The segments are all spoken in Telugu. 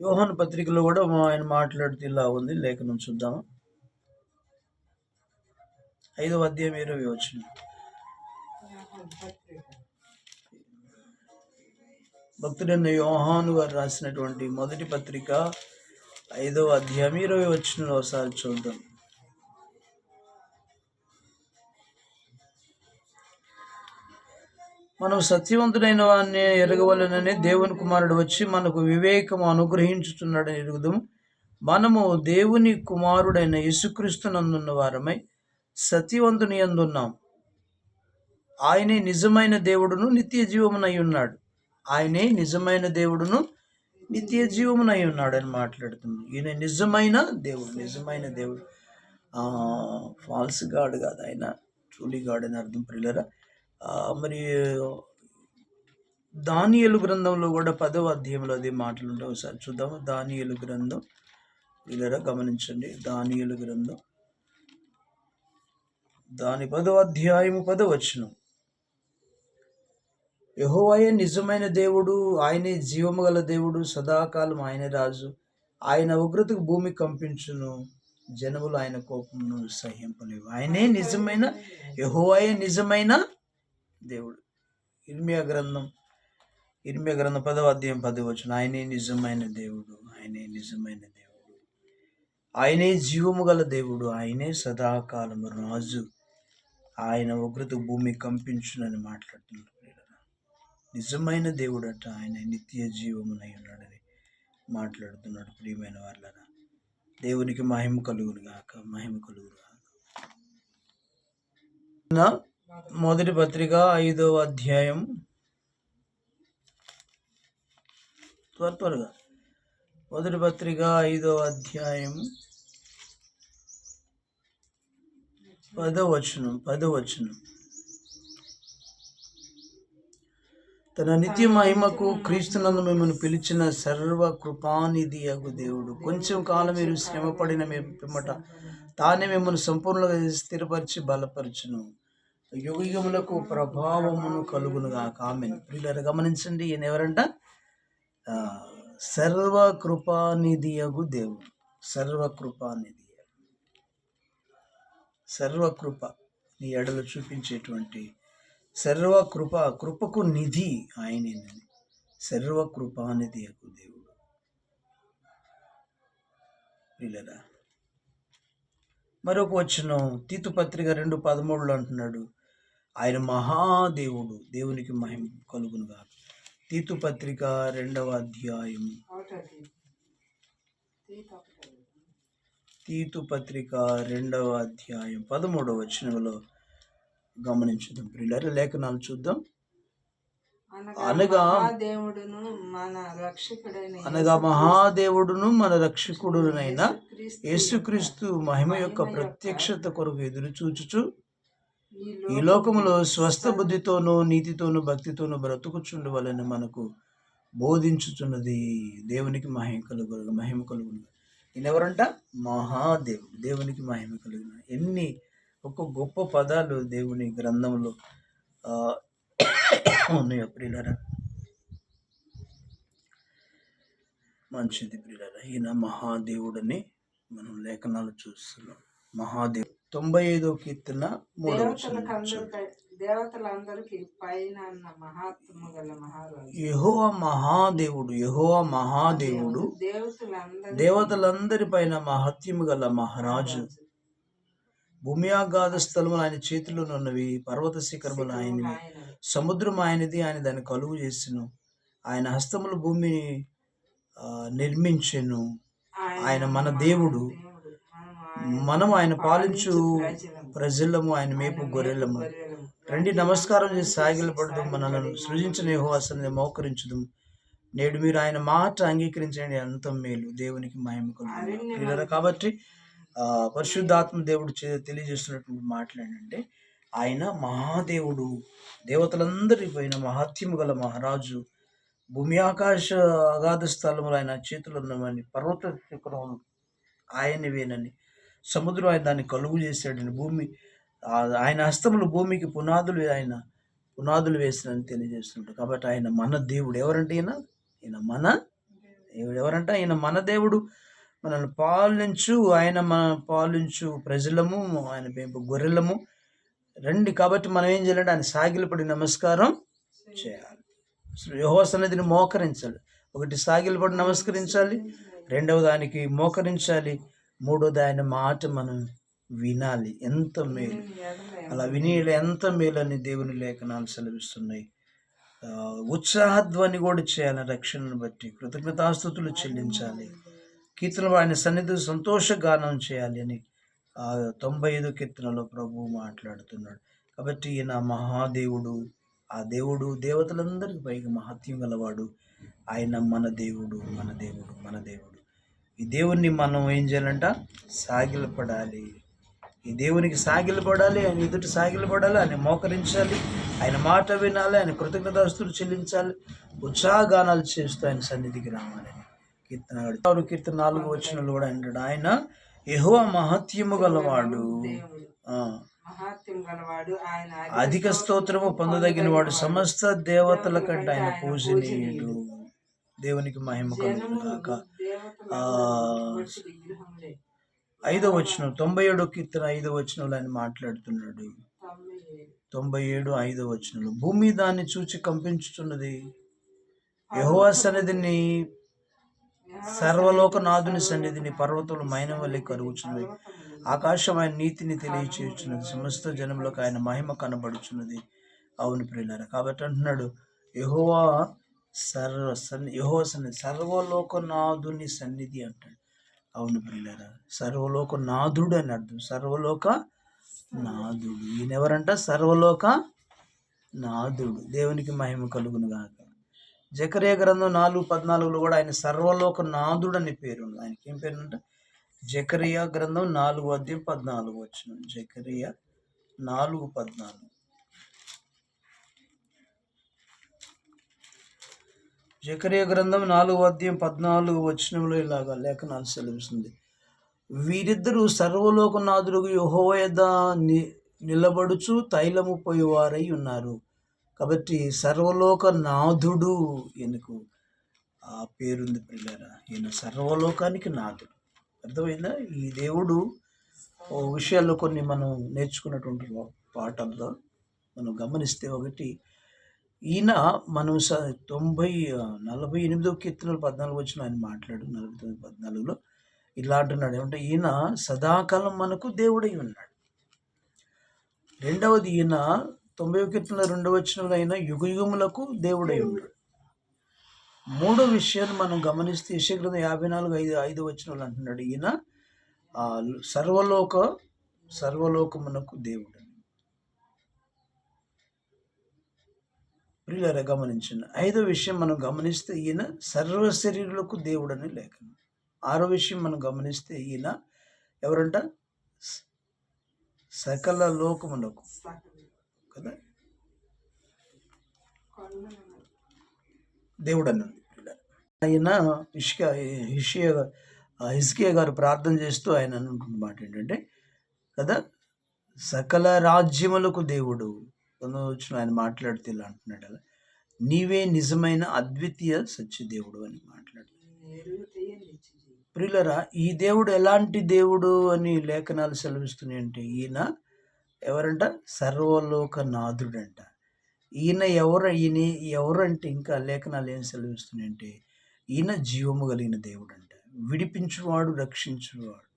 యోహాన్ పత్రికలో కూడా ఆయన మాట్లాడుతూ ఇలా ఉంది లేఖనం చూద్దామా? ఐదవ అధ్యాయం ఇరవై వచ్చిన భక్తుడైన యోహాను గారు రాసినటువంటి మొదటి పత్రిక ఐదవ అధ్యాయం ఇరవై వచ్చిన ఒకసారి చూద్దాం. మనం సత్యవంతుడైన వారిని ఎరగవలనని దేవుని కుమారుడు వచ్చి మనకు వివేకము అనుగ్రహించుతున్నాడని ఎరుగుదాం మనము దేవుని కుమారుడైన యేసుక్రీస్తునందున్న వారమై సత్యవంతుని అందున్నాం ఆయనే నిజమైన దేవుడును నిత్య జీవమునై ఉన్నాడు. ఆయనే నిజమైన దేవుడును నిత్య జీవమునై ఉన్నాడు అని మాట్లాడుతున్నాడు ఈయన నిజమైన దేవుడు నిజమైన దేవుడు. ఫాల్స్ గాడ్ కాదు ఆయన ట్రూలీ గాడ్ అని అర్థం. ప్రియులరా మరి దానియలు గ్రంథంలో కూడా పదవ అధ్యాయంలో అదే మాటలు ఉంటాయి. ఒకసారి చూద్దాము దానియలు గ్రంథం. వీళ్ళరా గమనించండి. దానియలు గ్రంథం. దాని పదవ అధ్యాయము పదవచనం యెహోవాయే నిజమైన దేవుడు ఆయనే జీవము గల దేవుడు సదాకాలం ఆయనే రాజు. ఆయన ఉగ్రతకు భూమి కంపించును. జనములు ఆయన కోపమును సహింపలేవు. ఆయనే నిజమైన యెహోవాయే నిజమైన దేవుడు. ఇర్మియా గ్రంథం ఇర్మియా గ్రంథం పదవ అధ్యాయం పదవచ్చు వచ్చిన ఆయనే నిజమైన దేవుడు ఆయనే నిజమైన దేవుడు. ఆయనే జీవము గల దేవుడు ఆయనే సదాకాలము రాజు. ఆయన ఉగ్రత భూమి కంపించునని మాట్లాడుతున్నాడు ప్రియులారా. నిజమైన దేవుడట ఆయన నిత్య జీవమునై ఉన్నాడని మాట్లాడుతున్నాడు ప్రియమైన వాళ్ళరా దేవునికి మహిమ కలుగును గాక మహిమ కలుగును గాక. మొదటి పత్రిక ఐదవ అధ్యాయం. త్వర త్వరగా. మొదటి పత్రిక ఐదవ అధ్యాయం. పదవచనం పదవచనం. తన నిత్య మహిమకు క్రీస్తునందు మిమ్మల్ని పిలిచిన సర్వ కృపానిధి అగు దేవుడు. కొంచెం కాలం మీరు శ్రమపడిన మీ పిమ్మట తానే మిమ్మల్ని సంపూర్ణంగా స్థిరపరిచి బలపరచును. యుగయుగములకు ప్రభావమును కలుగునుగా కామెన్ ప్రియులారా గమనించండి ఈయన ఎవరంట? ఆ, సర్వ అగు దేవుడు. సర్వకృపానిధి సర్వకృప నీ ఎడలు చూపించేటువంటి సర్వకృప కృపకు నిధి ఆయనేనని సర్వకృపానిధి అగు దేవుడు. ప్రియులరా మరొక వచ్చిన తీతు పత్రిక రెండు పదమూడులో అంటున్నాడు ఆయన మహాదేవుడు దేవునికి మహిమ కలుగునుగా తీతు పత్రిక రెండవ అధ్యాయం తీతు పత్రిక రెండవ అధ్యాయం పదమూడవ వచనంలో గమనించుదాం. ప్రియులారా లేఖనాలు చూద్దాం. అనగా దేవుడును మన రక్షకుడైన అనగా మహాదేవుడును మన రక్షకుడునైన యేసుక్రీస్తు మహిమ యొక్క ప్రత్యక్షత కొరకు ఎదురు చూచుచు ఈ లోకములో స్వస్థ బుద్ధితోనూ నీతితోనూ భక్తితోనూ బ్రతుకుచుండవలని మనకు బోధించుచున్నది దేవునికి మహిమ కలుగు మహిమ కలుగును. ఈయన ఎవరంట మహాదేవుడు. దేవునికి మహిమ కలుగును. ఎన్ని ఒక గొప్ప పదాలు దేవుని గ్రంథంలో ఉన్నాయో ప్రియులరా? మంచిది ప్రియులరా. ఈయన మహాదేవుడని మనం లేఖనాలు చూస్తున్నాం. మహాదేవుడు తొంభై ఐదో కీర్తన దేవతలందరికీ పైన మహాత్మ గల యెహోవా మహాదేవుడు యెహోవా మహాదేవుడు దేవతలందరూ పైన మహత్యము గల మహారాజు. భూమి ఆగాధ స్థలములు ఆయన చేతిలో ఉన్నవి పర్వత శిఖరములు ఆయనవి. ఆయన సముద్రం ఆయనది ఆయన దాన్ని కలుగు చేసెను. ఆయన హస్తములు భూమిని నిర్మించెను. ఆయన మన దేవుడు. మనం ఆయన పాలించు ప్రజలము. ఆయన మేపు గొర్రెలము. రండి నమస్కారం చేసి సాగిలపడదు మనలను సృజించిన యెహోవాసని మోకరించదు. నేడు మీరు ఆయన మాట అంగీకరించండి అంత మేలు. దేవునికి మహిమ కలుగును. కాబట్టి పరిశుద్ధాత్మ దేవుడు చే- తెలియజేస్తున్నటువంటి మాట్లాడంటే ఆయన మహాదేవుడు. దేవతలందరి పైన మహాత్యము గల మహారాజు. భూమి ఆకాశ అగాధ స్థలములు ఆయన చేతులు ఉన్నవని పర్వత శిఖరములు ఆయనవేనని సముద్రం ఆయన దాన్ని కలుగు చేశాడని భూమి ఆయన హస్తములు భూమికి పునాదులు ఆయన పునాదులు వేసినని తెలియజేస్తుంటాడు. కాబట్టి ఆయన మన దేవుడు ఎవరంటే ఈయన? ఈయన మన దేవుడు. ఎవరంటే? ఆయన మన దేవుడు. మనల్ని పాలించు ఆయన మన పాలించు ప్రజలము ఆయన మేము గొర్రెలము. రండి. కాబట్టి మనం ఏం చేయాలంటే ఆయన సాగిలపడి నమస్కారం చేయాలి. యహో సన్నిధిని మోకరించాలి. ఒకటి సాగిలపడి నమస్కరించాలి రెండవ దానికి మోకరించాలి మూడో దాని మాట మనం వినాలి. ఎంత మేలు. అలా విని ఎంత మేలు అని దేవుని లేఖనాలు సెలవిస్తున్నాయి. ఆ, ఉత్సాహధ్వని కూడా చేయాలి రక్షణను బట్టి. కృతజ్ఞతాస్థుతులు చెల్లించాలి. కీర్తన ఆయన సన్నిధి సంతోషగానం చేయాలి అని తొంభై ఐదు కీర్తనలో ప్రభువు మాట్లాడుతున్నాడు. కాబట్టి ఈయన మహాదేవుడు ఆ దేవుడు దేవతలందరికీ పైగా మహత్యం గలవాడు ఆయన మన దేవుడు మన దేవుడు మన దేవుడు. ఈ దేవుణ్ణి మనం ఏం చేయాలంట? సాగిలపడాలి. ఈ దేవునికి సాగిలపడాలి ఆయన ఎదుటి సాగిలపడాలి ఆయన మోకరించాలి ఆయన మాట వినాలి ఆయన కృతజ్ఞతాస్తులు చెల్లించాలి ఉత్సాహగానాలు చేస్తూ ఆయన సన్నిధికి రావాలి. కీర్తన కీర్తన నాలుగు వచ్చినలు కూడా అంటాడు ఆయన ఎహో మహత్యము గలవాడు. అధిక స్తోత్రము పొందదగిన వాడు సమస్త దేవతల కంటే ఆయన పూజనీయుడు. దేవునికి మహిమ కలుగును గాక. దేవతల ఆ, బట్టి విగ్రహములే. ఐదో వచనం తొంభై ఏడో కీర్తన ఐదో వచనంలో ఆయన మాట్లాడుతున్నాడు. తొంభై ఏడు. ఐదో వచనంలో భూమి దాన్ని చూచి కంపించుతున్నది యెహోవా సన్నిధిని సర్వలోకనాథుని సన్నిధిని పర్వతములు మైన వల్లే కరుగుచున్నవి. ఆకాశం ఆయన నీతిని తెలియచేయుచున్నది. సమస్త జనములకు ఆయన మహిమ కనబడుచున్నది. అవును ప్రియులారా కాబట్టి అంటున్నాడు యహోవా సర్వ సన్ని యహో సన్నిధి సర్వలోకనాథుని సన్నిధి అంటాడు. అవును ప్రియులారా సర్వలోక నాథుడు అని అర్థం. సర్వలోక నాథుడు ఈయన ఎవరంట సర్వలోక నాథుడు దేవునికి మహిమ కలుగును గాక. జకరియా గ్రంథం నాలుగు పద్నాలుగులో కూడా ఆయన సర్వలోక నాథుడు అని పేరు ఉంది ఆయనకి ఏం పేరు అంటే జకరియా గ్రంథం నాలుగు అధ్యయం పద్నాలుగు వచ్చిన జకరియా నాలుగు పద్నాలుగు. జకరియా గ్రంథం నాలుగు అధ్యాయం పద్నాలుగు వచనంలో ఇలాగా లేఖనాలు సెలవిస్తుంది. వీరిద్దరూ సర్వలోకనాథుడు యహోయద ని నిలబడుచు తైలము పోయేవారై ఉన్నారు. కాబట్టి సర్వలోక నాథుడు ఈయనకు ఆ పేరుంది పిల్లరా. ఈయన సర్వలోకానికి నాథుడు. అర్థమైందా? ఈ దేవుడు ఓ విషయాల్లో కొన్ని మనం నేర్చుకున్నటువంటి పాఠంలో మనం గమనిస్తే ఒకటి ఈయన మనం స తొంభై నలభై ఎనిమిదో కీర్తనలు పద్నాలుగు వచ్చిన ఆయన మాట్లాడు నలభై తొమ్మిది పద్నాలుగులో. ఇలా అంటున్నాడు ఏమంటే ఈయన సదాకాలం మనకు దేవుడై ఉన్నాడు. రెండవది ఈయన తొంభై కీర్తన రెండవ వచ్చిన ఆయన యుగ యుగములకు దేవుడై ఉన్నాడు. మూడో విషయాన్ని మనం గమనిస్తే యశగ్రంథం యాభై నాలుగు ఐదు ఐదు వచనాలు అంటున్నాడు. ఈయన సర్వలోక సర్వలోకమునకు దేవుడు. ప్రియులారా గమనించండి. ఐదో విషయం మనం గమనిస్తే ఈయన సర్వ శరీరులకు దేవుడని లేఖనం. ఆరో విషయం మనం గమనిస్తే ఈయన ఎవరంట? సకల లోకమునకు. కదా? దేవుడు అని ఆయన ఇష్క హిషియా హిస్కియా గారు ప్రార్థన చేస్తూ ఆయన అనుకుంటున్న మాట ఏంటంటే కదా సకల రాజ్యములకు దేవుడు వచ్చిన ఆయన మాట్లాడితే ఇలా అంటున్నాడు అలా నీవే నిజమైన అద్వితీయ సత్యదేవుడు అని మాట్లాడు ప్రియులరా ఈ దేవుడు ఎలాంటి దేవుడు అని లేఖనాలు సెలవిస్తున్నాయంటే ఈయన ఎవరంట? సర్వలోక నాథుడంట ఈయన ఎవరు ఈయన ఎవరంటే ఇంకా లేఖనాలు ఏం సెలవిస్తున్నాయంటే ఈయన జీవము కలిగిన దేవుడు అంట విడిపించువాడు రక్షించువాడు.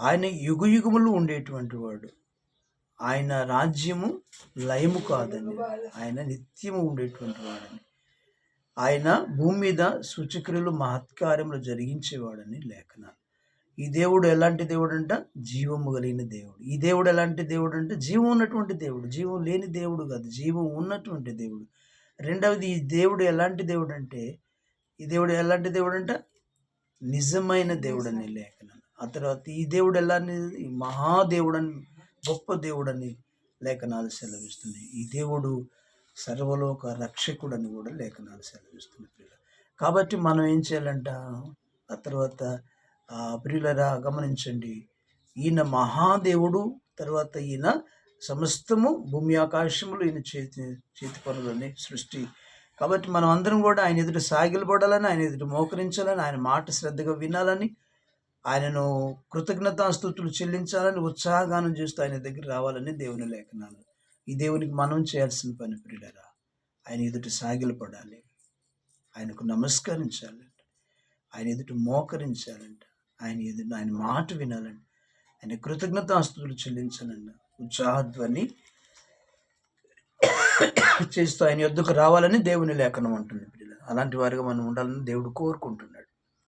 ఆయన యుగ యుగములు ఉండేటువంటి వాడు. ఆయన రాజ్యము లయము కాదని ఆయన నిత్యము ఉండేటువంటి వాడని ఆయన భూమి మీద సూచక్రియలు మహత్కార్యములు జరిగించేవాడని లేఖనాలు. ఈ దేవుడు ఎలాంటి దేవుడు అంట జీవము కలిగిన దేవుడు. ఈ దేవుడు ఎలాంటి దేవుడు అంటే జీవం ఉన్నటువంటి దేవుడు. జీవం లేని దేవుడు కాదు. జీవం ఉన్నటువంటి దేవుడు. రెండవది ఈ దేవుడు ఎలాంటి దేవుడు అంటే ఈ దేవుడు ఎలాంటి దేవుడు అంట నిజమైన దేవుడు అనే లేఖనాలు ఆ తర్వాత ఈ దేవుడు ఎలా మహాదేవుడు అని గొప్ప దేవుడు అని లేఖనాలు సెలవిస్తున్నాయి. ఈ దేవుడు సర్వలోక రక్షకుడు అని కూడా లేఖనాలు సెలవిస్తున్నాయి. కాబట్టి మనం ఏం చేయాలంట? ఆ తర్వాత ప్రియులరా గమనించండి. ఈయన మహాదేవుడు తర్వాత ఈయన సమస్తము భూమి ఆకాశములు ఈయన చేతి చేతి పనులని సృష్టి. కాబట్టి మనం అందరం కూడా ఆయన ఎదుట సాగిలపడాలని ఆయన ఎదుట మోకరించాలని ఆయన మాట శ్రద్ధగా వినాలని ఆయనను కృతజ్ఞతాస్థుతులు చెల్లించాలని ఉత్సాహగానం చేస్తూ ఆయన దగ్గర రావాలని దేవుని లేఖనాలు. ఈ దేవునికి మనం చేయాల్సిన పని ప్రియులరా ఆయన ఎదుట సాగిలపడాలి. ఆయనకు నమస్కరించాలంట ఆయన ఎదుట మోకరించాలంట ఆయన ఎదురు ఆయన మాట వినాలండి. ఆయన కృతజ్ఞతాస్తులు చెల్లించాలండి ఉత్సాహధ్వని చేస్తూ ఆయన యుద్ధకు రావాలని దేవుని లేఖనం అంటుంది. పిల్లలు అలాంటి వారిగా మనం ఉండాలని దేవుడు కోరుకుంటున్నాడు.